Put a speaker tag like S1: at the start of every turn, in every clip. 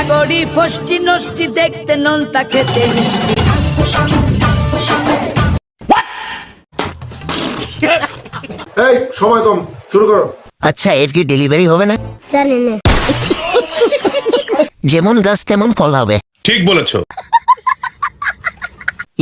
S1: না গড়ি ফষ্টি নষ্টি দেখতে নোনতা খেতে মিষ্টি।
S2: এই সময় কম শুরু করো।
S3: আচ্ছা এর কি ডেলিভারি হবে না?
S4: জানি না।
S3: যেমন গাছ তেমন ফল হবে।
S5: ঠিক বলেছ।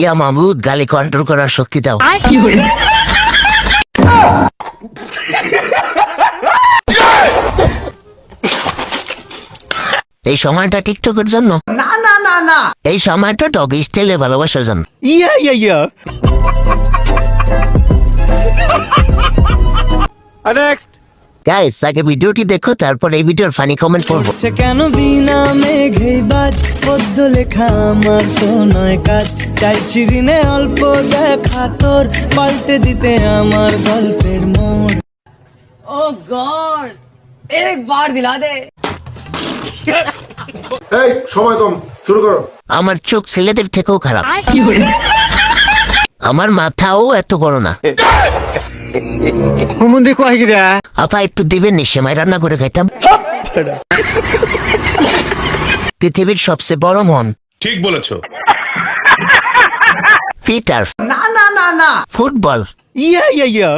S3: ইয়া মাহমুদ গালি কন্ট্রোল করার শক্তি দাও। এই সময়টা টিকটকের জন্য।
S1: না না না না।
S3: এই সময়টা ডগ স্টাইলে ভালোবাসার জন্য।
S6: ইয়া ইয়া ইয়া। নেক্সট
S3: গাইস আগে ভিডিওটি দেখো তারপর এই ভিডিওর ফানি কমেন্ট
S6: পড়ব। কেন বিনা মেঘে বাজ? পদ্য লেখা আমার সোনায় কাজ। চাইছি দিনে অল্প দেখা তোর পাল্টে দিতে আমার গল্পের মন
S1: ও গড একবার দিলা দে।
S2: এই সময় কম শুরু করো।
S3: আমার চোখ ছেলেদের থেকেও খারাপ। আমার মাথাও এত বড় না।
S6: হুমুন্দি কয় গিরা
S3: আপা একটু দিবেন নি সেমাই রান্না করে খাইতাম। পৃথিবীর সবচেয়ে বড় মন।
S5: ঠিক বলেছ।
S3: ফিটার
S1: না না না না।
S3: Football
S6: yeah yeah yeah.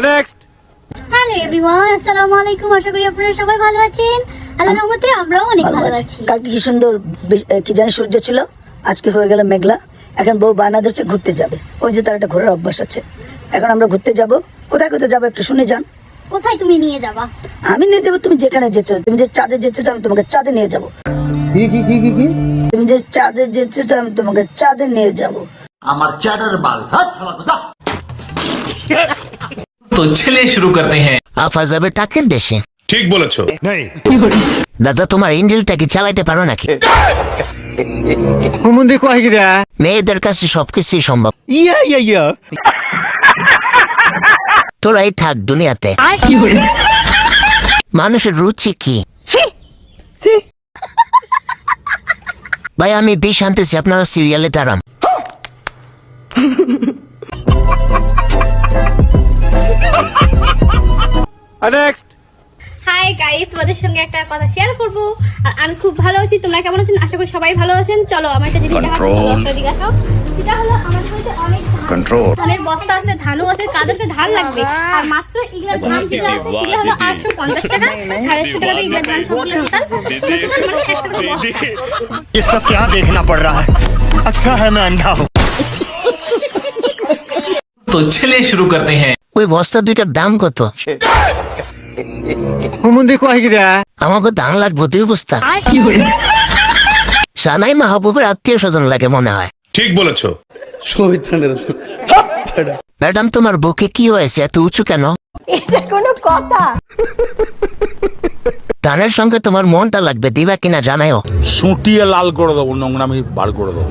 S6: Next
S4: hello everyone আসসালামু আলাইকুম আশা করি আপনারা সবাই ভালো আছেন। আল্লাহর রহমতে আমরাও অনেক ভালো আছি।
S7: কালকে কি সুন্দর বিশ- এ, কি জানি সূর্য ছিল? আজকে হয়ে গেল মেঘলা। এখন বউ বায়না ধরছে ঘুরতে যাবে। ওই যে তার একটা ঘোরার অভ্যাস আছে। এখন আমরা ঘুরতে যাব। কোথায় কোথায় যাব একটু শুনে যান।
S4: কোথায় তুমি নিয়ে যাবা?
S7: আমি নিয়ে যাব তুমি যেখানে যেতে চাও। তুমি যে চাঁদে যেতে চাও আমি তোমাকে চাঁদে নিয়ে যাব। তুমি যে চাঁদে যেতে চাও আমি তোমাকে চাঁদে নিয়ে যাব।
S8: तो चलिए शुरू करते हैं
S3: আফা যাবে টাকের দেশে
S5: ঠিক বলেছো
S3: দাদা তোমার ইঞ্জিলটা কি চালাইতে পারো নাকি
S6: হুমুন্দি কয় গিরা
S3: মেয়েদের কাছে সবকিছুই সম্ভব
S6: ইয়া ইয়া ইয়া
S3: তোরাই থাক দুনিয়াতে মানুষের রুচি কি ভাই আমি বিষ আনতেছি আপনারা সিরিয়ালে দাঁড়ান
S6: নেক্সট
S9: হাই গাইস তোমাদের সঙ্গে একটা কথা শেয়ার করব আর আমি খুব ভালো আছি তোমরা কেমন আছেন আশা করি সবাই ভালো আছেন চলো আমার একটা জিনিস দেখাচ্ছি চলো, একটা দিকে আসো। সেটা হলো আমার কাছে অনেক কন্ট্রোল ধানের বস্তা আছে ধানও আছে কাদেরকে ধান লাগবে আর মাত্র এগুলা ধান যেগুলো আছে সেগুলো হলো আটশো পঞ্চাশ টাকা সাড়ে আটশো টাকা দিয়ে এগুলা ধান সবগুলো টোটাল মানে একটা করে বস্তা।
S8: ये सब क्या देखना पड़ रहा है अच्छा है मैं अंधा हूँ তো ছেলে শুরু করতে হ্যাঁ
S3: ওই বস্তা দুইটার দাম কত? আমাকে দাম লাগবো দুই বস্তা সানাই মাহবুবের আত্মীয় স্বজন লাগে মনে হয়।
S5: ঠিক বলেছ।
S3: ম্যাডাম তোমার বুকে কি হয়েছে? এত উঁচু কেন?
S4: এটা
S3: ধানের সঙ্গে তোমার মনটা লাগবে দিবা কিনা জানাইও
S10: সুটিয়ে লাল করে দেবো নোংরামি বার করে দেবো।